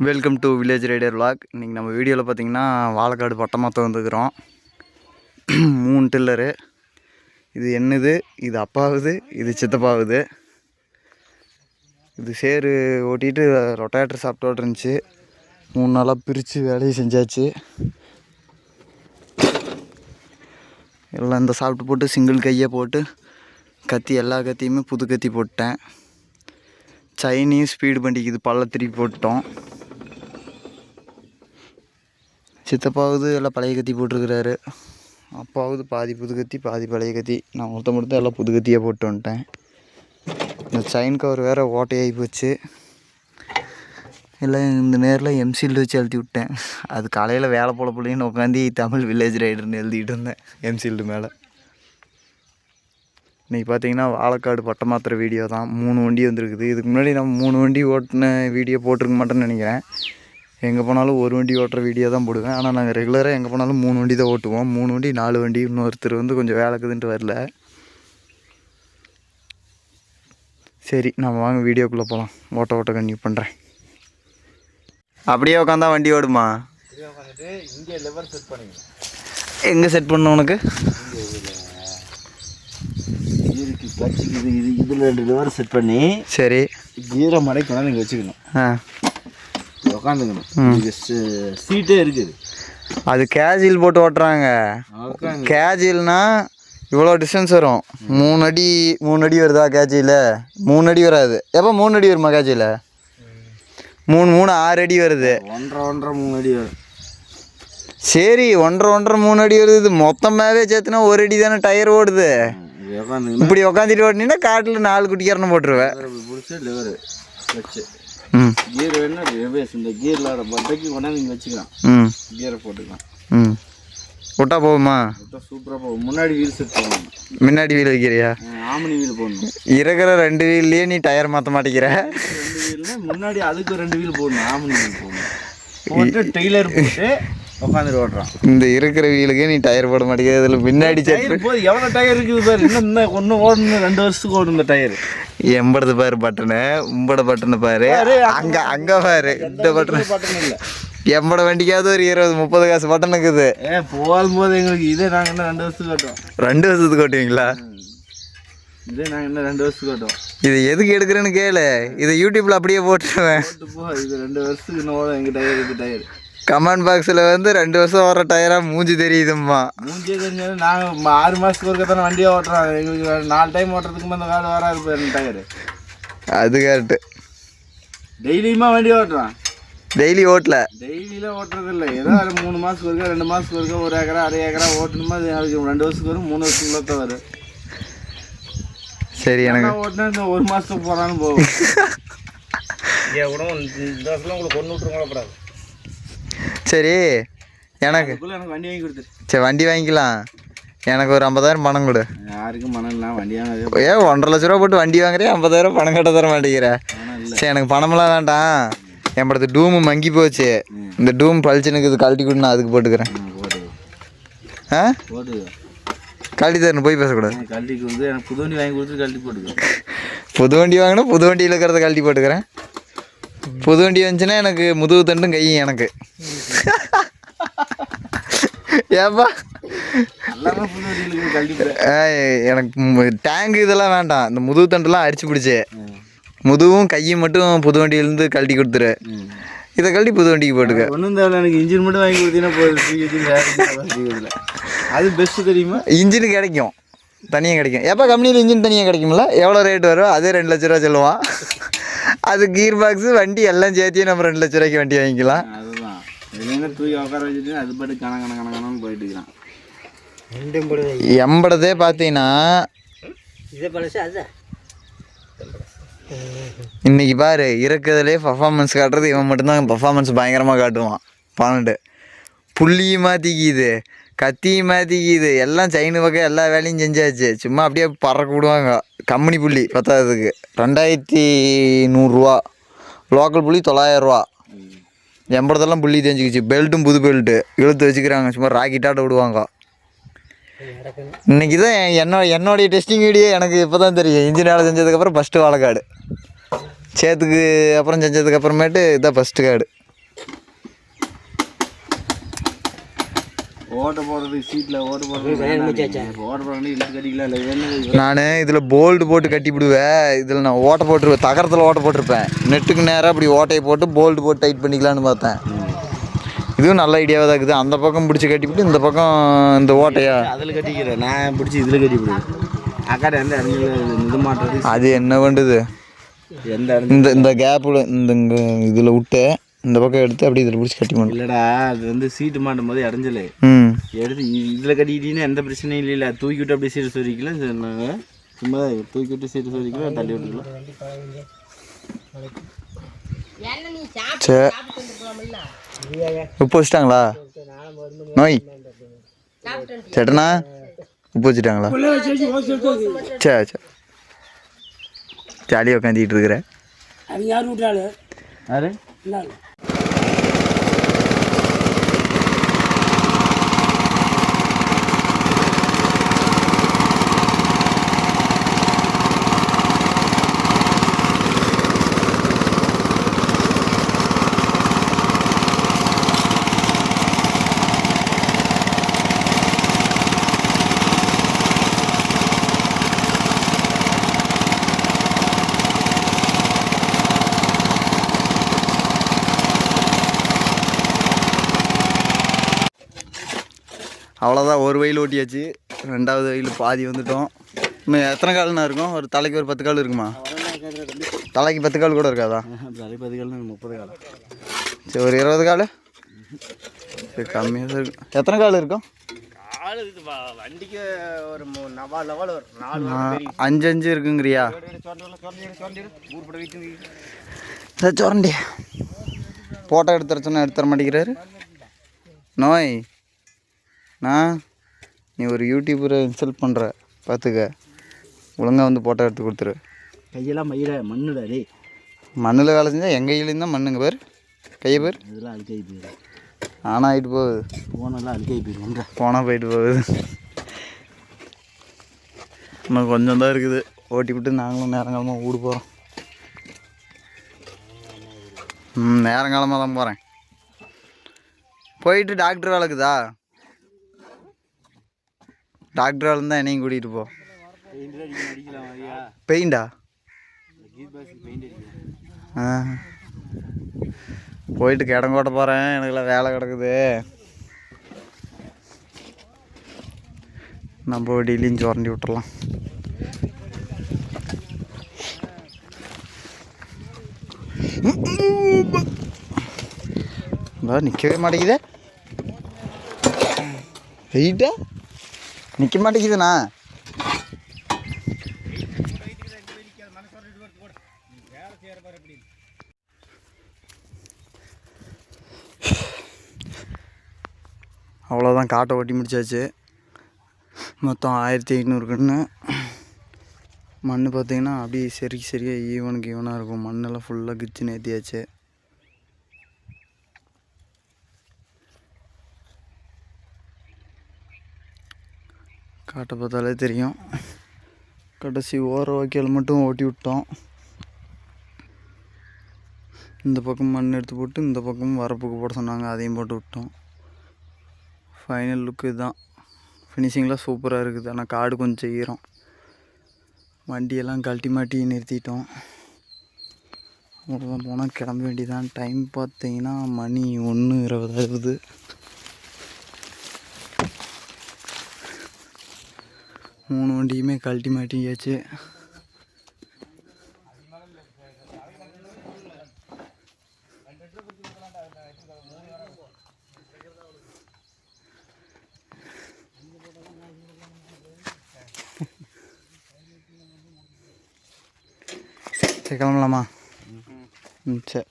Welcome to village rider vlog இன்றைக்கி நம்ம வீடியோவில் பார்த்தீங்கன்னா வாழைக்காடு பட்டமாக வந்துக்கிறோம் மூணு டில்லரு இது என்னது? இது அப்பாவுது? இது சித்தப்பாவுது? இது சேரு ஓட்டிட்டு ரொட்டேட்டர் சாப்பிட்டு இருந்துச்சு மூணு நாளாக பிரித்து வேலையை செஞ்சாச்சு. எல்லாம் இந்த சாப்பிட்டு போட்டு சிங்கிள் கையை போட்டு கத்தி எல்லா கத்தியுமே புது கத்தி போட்டேன். சைனீஸ் ஸ்பீடு பண்ணிக்குது பள்ள திருப்பி போட்டோம் சித்தப்பாவது எல்லாம் பழைய கத்தி போட்டிருக்கிறாரு. அப்பாவது பாதி புது கத்தி பாதி பழைய கத்தி. நான் ஒருத்த மட்டும் எல்லாம் புது கத்தியாக போட்டு வந்துட்டேன். இந்த செயின் கவர் வேறு ஓட்டையாகி போச்சு. எல்லாம் இந்த நேரில் எம்சில் வச்சு எழுதி விட்டேன். அது காலையில் வேலை போல பிள்ளைன்னு உட்காந்து தமிழ் வில்லேஜ் ரைடர்னு எழுதிட்டு இருந்தேன். எம்சில்டு மேலே. இன்றைக்கி பார்த்தீங்கன்னா வாழக்காடு பட்டம் மாத்திர வீடியோ தான். மூணு வண்டி வந்திருக்குது. இதுக்கு முன்னாடி நம்ம மூணு வண்டி ஓட்டின வீடியோ போட்டிருக்க மாட்டேன்னு நினைக்கிறேன். எங்கே போனாலும் ஒரு வண்டி ஓட்டுற வீடியோ தான் போடுவேன் ஆனால் நாங்கள் ரெகுலராக எங்கே போனாலும் மூணு வண்டி தான் ஓட்டுவோம் மூணு வண்டி நாலு வண்டி இன்னொருத்தர் வந்து கொஞ்சம் வேலைக்குதுன்ட்டு வரல சரி நம்ம வாங்க வீடியோக்குள்ளே போகலாம் ஓட்ட ஓட்ட கன்டினியூ பண்ணுறேன் அப்படியே உட்காந்தா வண்டி ஓடுமா இங்கே லெவர் செட் பண்ணிங்க எங்கே செட் பண்ண உனக்கு இதில் ரெண்டு லெவர் செட் பண்ணி சரி கீரை மடை கொண்டாந்து இங்கே வச்சுக்கணும் ஆ உக்காந்துக்கணும் இது சீட்டே இருக்குது. அது கேஜில் போட்டு ஓட்டுறாங்க. கேஜில்னா இவ்வளோ டிஸ்டன்ஸ் வரும். மூணு அடி மூணு அடி வருதா கேஜியில் மூணு அடி வராது. எப்போ மூணு அடி வருமா கேஜியில் மூணு மூணு ஆறு அடி வருது. ஒன்றரை ஒன்றரை மூணு அடி வரும். சரி ஒன்றரை ஒன்றரை மூணு அடி வருது மொத்தமாகவே சேர்த்துனா ஒரு அடி தானே டயர் ஓடுது. இப்படி உக்காந்துட்டு ஓட்டினீங்கன்னா காட்டில் நாலு குட்டிக்காரனை போட்டுருவேன். கீர் வேணா ரிவேஸ் இந்த கீரில் பட்டைக்கு கொண்டாந்து இங்கே வச்சுக்கலாம். ம். கீரை போட்டுக்கலாம். ம். விட்டா போகுமா? விட்டா சூப்பராக போகும். முன்னாடி வீல் செட் பண்ணணும் முன்னாடி வீல் வைக்கிறியா? ஆமணி வீல் போடணும். இருக்கிற ரெண்டு வீல்லையே நீ டயர் மாற்ற மாட்டேங்கிற. ரெண்டு வீல்னா முன்னாடி அதுக்கு ரெண்டு வீல் போடணும். ஆமணி வீல் போடணும். டெய்லர் போட்டு உட்காந்துட்டு ஓட்டுறான் இந்த இருக்கிற வீலுக்கு நீ டயர் போட மாட்டேங்கிற இதில் பின்னாடி டயர் போது எவ்வளோ டயர் இருக்குது பாரு. இன்னும் இன்னும் ஒன்று ஓடணும் ரெண்டு வருஷத்துக்கு ஓடும் இந்த டயர் எம்படது பாரு பட்டனு உம்பட பட்டனு பாரு. அங்க அங்க பாரு. இந்த பட்டன் பட்டன் இல்லை. எம்பட வண்டிக்காவது ஒரு இருபது முப்பது காசு பட்டன் இருக்குது ஏ போகும்போது எங்களுக்கு இதே நாங்கள் இன்னும் ரெண்டு வருஷத்துக்கு கட்டுவோம் ரெண்டு வருஷத்துக்கு ஓட்டுவீங்களா? இதே நாங்கள் இன்னும் ரெண்டு வருஷத்துக்கு கட்டுவோம் இது எதுக்கு எடுக்கிறேன்னு கேளு. இதை யூடியூப்ல அப்படியே போட்டுருவேன். இது ரெண்டு வருஷத்துக்கு இன்னும் ஓடும். எங்கள் டயர் இது டயர் கமெண்ட் பாக்ஸில் வந்து ரெண்டு வருஷம் வர டயரா மூஞ்சி தெரியுதும்மா. மூஞ்சியே தெரிஞ்சாலும் நாங்கள் ஆறு மாதத்துக்கு ஒருக்க தானே வண்டியை ஓட்டுறோம் எங்களுக்கு நாலு டைம் ஓட்டுறதுக்கு அந்த காலம் வராது போய் டயர். அது கரெக்டு டெய்லியுமா வண்டி ஓட்டுறான்? டெய்லி ஓட்டல. டெய்லியெலாம் ஓட்டுறது இல்லை. ஏதோ ஒரு மூணு மாதத்துக்கு ஒருக்கா ரெண்டு மாதத்துக்கு ஒருக்கா ஒரு ஏக்கரா அரை ஏக்கரா ஓட்டணுமா? அது அதுக்கு ரெண்டு வருஷத்துக்கு வரும் மூணு வருஷத்துக்குள்ள தான் வரும். சரி எனக்கு நான் ஓட்டினா இந்த ஒரு மாதத்துக்கு போகிறான்னு போகும். ஏன் கூட இந்த வருஷம் உங்களுக்கு கொண்டு விட்டுருங்களப்படாது சரி எனக்கு வண்டி வாங்கி கொடுத்துரு. சரி வண்டி வாங்கிக்கலாம். எனக்கு ஒரு ஐம்பதாயிரம் பணம் கொடு. யாருக்கும் மனம் இல்லை வண்டி வாங்க ஏ ஒன்றரை லட்ச ரூபா போட்டு வண்டி வாங்குறேன் ஐம்பதாயிரம் பணம் கட்ட தர மாட்டேங்கிற. சரி எனக்கு பணமெல்லாம் வேண்டாம். என் படத்து டூமு மங்கி போச்சு. இந்த டூம் பளிச்சுனுக்கு இது கழட்டி கொடு நான் அதுக்கு போட்டுக்கிறேன். போட்டு ஆ? போட்டு கழட்டி தரணும் போய் பேசக்கூடாது. கழட்டி கொடுத்து எனக்கு புது வண்டி வாங்கி கொடுத்து கழட்டி போட்டுக்க. புது வண்டி வாங்கினா புது வண்டியில் இருக்கிறத கழட்டி போட்டுக்கிறேன். புது வண்டி வந்துச்சுன்னா எனக்கு முதுகு தண்டும் கையும் எனக்கு. ஏப்பா எனக்கு டேங்க் இதெல்லாம் வேண்டாம். இந்த முதுகு தண்டுலாம் அரிச்சு பிடிச்சி. முதுகும் கையும் மட்டும் புது வண்டியிலேருந்து கழட்டி கொடுத்துரு. இதை கழட்டி புது வண்டிக்கு போட்டுக்க. ஒன்றும் தேவையில்ல. எனக்கு இன்ஜின் மட்டும் வாங்கி கொடுத்தீங்கன்னா போதும். அது பெஸ்ட்டு தெரியுமா? இன்ஜின் கிடைக்கும். தனியாக கிடைக்கும். எப்போ கம்பெனியில் இன்ஜின் தனியாக கிடைக்கும்ல? எவ்வளோ ரேட் வரும் அதே ரெண்டு லட்ச ரூபா சொல்லுவான். அது கீர் பாக்ஸு வண்டி எல்லாம் சேர்த்தியே நம்ம ரெண்டு லட்ச ரூபாய்க்கு வண்டி வாங்கிக்கலாம். இதுலேருந்து தூக்கி உட்கார வச்சுட்டு அது பாட்டு கண கண கண கணன்னு போயிட்டு இருக்கிறான் எம்படதே பார்த்தீங்கன்னா இன்னைக்கு பாரு இருக்கிறதுலே பர்ஃபார்மன்ஸ் காட்டுறது இவன் மட்டும்தான் பர்ஃபார்மன்ஸ் பயங்கரமாக காட்டுவான். பன்னெண்டு. புள்ளியும் மாற்றிக்கிது கத்தியும் மாற்றிக்கிது எல்லாம் செயின் பக்கம் எல்லா வேலையும் செஞ்சாச்சு. சும்மா அப்படியே பறக்க விடுவாங்க. கம்பெனி புள்ளி பத்தாததுக்கு. ரெண்டாயிரத்தி நூறுரூவா லோக்கல் புள்ளி தொள்ளாயிரரூவா எம்படத்தெல்லாம் புள்ளி தெரிஞ்சுக்கிச்சு பெல்ட்டும் புது பெல்ட்டு இழுத்து வச்சுக்கிறாங்க. சும்மா ராக்கெட்டாட்ட விடுவாங்க. இன்னைக்கு தான் என்னோட என்னுடைய டெஸ்டிங் வீடியோ எனக்கு இப்போ தான் தெரியும். இன்ஜின் வேலை செஞ்சதுக்கப்புறம் ஃபஸ்ட்டு வாழைக்காடு. சேத்துக்கு அப்புறம் செஞ்சதுக்கப்புறமேட்டு இதுதான் இதான் ஃபஸ்ட்டு காடு. ஓட்ட போடுறதுக்கு சீட்டில் ஓட்ட போடுறது ஓட்ட போடுறது இழுத்து கட்டிக்கலாம் இல்லை என்ன நான் இதில் போல்டு போட்டு கட்டிவிடுவேன் இதில் நான் ஓட்டை போட்டுருவேன் தகரத்தில் ஓட்டை போட்டிருப்பேன். நெட்டுக்கு நேராக அப்படி ஓட்டையை போட்டு போல்டு போட்டு டைட் பண்ணிக்கலான்னு பார்த்தேன். இதுவும் நல்ல ஐடியாவாக தான் இருக்குது. அந்த பக்கம் பிடிச்சி கட்டிவிட்டு இந்த பக்கம் இந்த ஓட்டையா? அதில் கட்டிக்கிறேன். நான் பிடிச்சி இதில் கட்டிவிடுவேன் அக்காட எந்த இடத்துல இது மாட்டுறது. அது என்ன பண்ணுது? எந்த இந்த இந்த கேப்பில் இந்த இதில் விட்டு இந்த பக்கம் எடுத்து அப்படியே இதில் பிடிச்சி கட்டி பண்ணு இல்லைடா அது வந்து சீட்டு மாட்டும் போது இடைஞ்சல ம். எடுத்து இதில் கட்டிக்கிட்டீங்கன்னா எந்த பிரச்சனையும் இல்லை தூக்கி விட்டு அப்படியே சீட்டு சொரிக்கலாம் சொன்னாங்க சும்மா தூக்கி விட்டு சீட்டு சொரிக்கலாம் தள்ளி விட்டுக்கலாம். சரி உப்பு வச்சிட்டாங்களா? நோய். சேட்டனா? உப்பு வச்சுட்டாங்களா? சரி சரி ஜாலியாக உட்காந்துக்கிட்டு இருக்கிறேன் அது யார் விட்டாலும் யாரு? அவ்வளோதான் ஒரு வயல் ஓட்டியாச்சு. ரெண்டாவது வயல் பாதி வந்துட்டோம். இன்னும் எத்தனை கால்னா இருக்கும்? ஒரு தலைக்கு ஒரு பத்து கால் இருக்குமா? தலைக்கு பத்து கால் கூட இருக்காதா? தலை பத்து காலம் முப்பது காலம் சரி ஒரு இருபது கால்? சரி கம்மியாக தான் இருக்கும் எத்தனை கால் இருக்கும்? ஆளு இது வண்டிக்கு ஒரு நவா லெவல் வரும். நாலு ஆ, அஞ்சு அஞ்சு இருக்குங்கிறியா? சொரண்டி. ஃபோட்டோ எடுத்துற சொன்னா எடுத்துற மாட்டேங்கிறாரு. நோய். நான் நீ ஒரு யூடியூபரை இன்சல்ட் பண்ணுற பார்த்துக்க ஒழுங்காக வந்து ஃபோட்டோ எடுத்து கொடுத்துரு. கையெல்லாம் மயில மண்ணுடா டேய். மண்ணில் வேலை செஞ்சால் எங்கள் கையிலேயும் தான் மண்ணுங்க பேர். கையை பேர். இதெல்லாம் அழுக்காய் போயிடும் ஆனால் ஆகிட்டு போகுது. போனெல்லாம் அழுக்காய் போயிடும் போனால் போயிட்டு போகுது. இன்னும் கொஞ்சம் தான் இருக்குது. ஓட்டி விட்டு நாங்களும் நேரங்காலமாக வீடு போகிறோம் ம் நேரங்காலமாக தான் போகிறேன் போயிட்டு டாக்டர் வேலைக்குதா? டாக்டர் வேலை தான் என்னையும் கூட்டிகிட்டு போ. பெயிண்ட் ஆ? போயிட்டு கோட்ட போகிறேன் எனக்குலாம் வேலை கிடக்குது. நம்ம டெய்லியும் சுரண்டி விட்டுறலாம். நிற்கவே மாட்டேங்குதே. வெயிட்டா நிற்க மாட்டேங்குதுண்ணா. அவ்வளோதான் காட்டை ஓட்டி முடிச்சாச்சு. மொத்தம் ஆயிரத்தி ஐநூறு கன்று மண் பார்த்திங்கன்னா அப்படியே சரி சரியாக ஈவனுக்கு ஈவனாக இருக்கும். மண்ணெல்லாம் ஃபுல்லாக கிச்சு ஏற்றியாச்சு காட்டை பார்த்தாலே தெரியும். கடைசி ஓர வாக்கியால் மட்டும் ஓட்டி விட்டோம். இந்த பக்கம் மண் எடுத்து போட்டு இந்த பக்கம் வரப்புக்கு போட சொன்னாங்க. அதையும் போட்டு விட்டோம். ஃபைனல் லுக்கு இதுதான். ஃபினிஷிங்லாம் சூப்பராக இருக்குது. ஆனால் காடு கொஞ்சம் ஈரம். வண்டியெல்லாம் கழட்டி மாட்டி நிறுத்திட்டோம். அவ்வளோதான் போனால் கிளம்ப வேண்டியதான் டைம் பார்த்தீங்கன்னா மணி ஒன்று இருபது ஆகுது. மூணு வண்டியுமே கழட்டி மாட்டியாச்சு. சரி கிளம்பலாமா? ம் சரி.